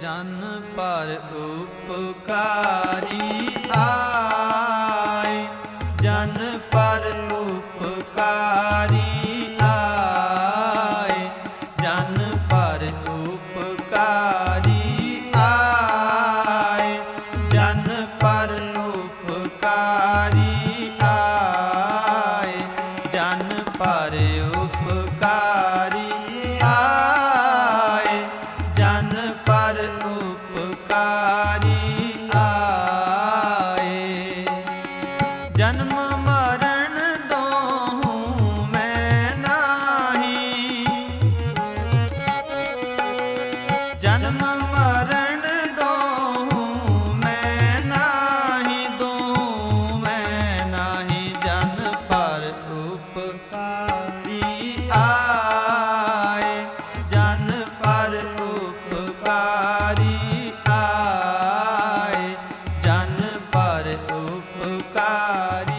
ਜਨ ਪਰ ਉਪਕਾਰੀ ਆਏ। ਜਨ ਪਰ ਉਪਕਾਰੀ ਆਏ। ਜਨ ਪਰ ਉਪਕਾਰੀ ਆਏ। ਜਨ ਪਰ ਉਪਕਾਰੀ ਪਰ ਉਪਕਾਰੀ ਆਏ। ਜਨਮ ਮਰਨ ਦੋਹੂੰ ਮੈਂ ਨਾਹੀ। ਜਨਮ ਮਰਨ ਦੋਹੂੰ ਮੈਂ ਨਾਹੀ। ਦੋਹੂੰ ਮੈਂ ਨਾਹੀ। ਜਨ ਪਰ ਉਪਕਾਰੀ ਆਏ ਉਪਕਾਰੀ ਆਏ। ਜਨ ਪਰ ਉਪਕਾਰੀ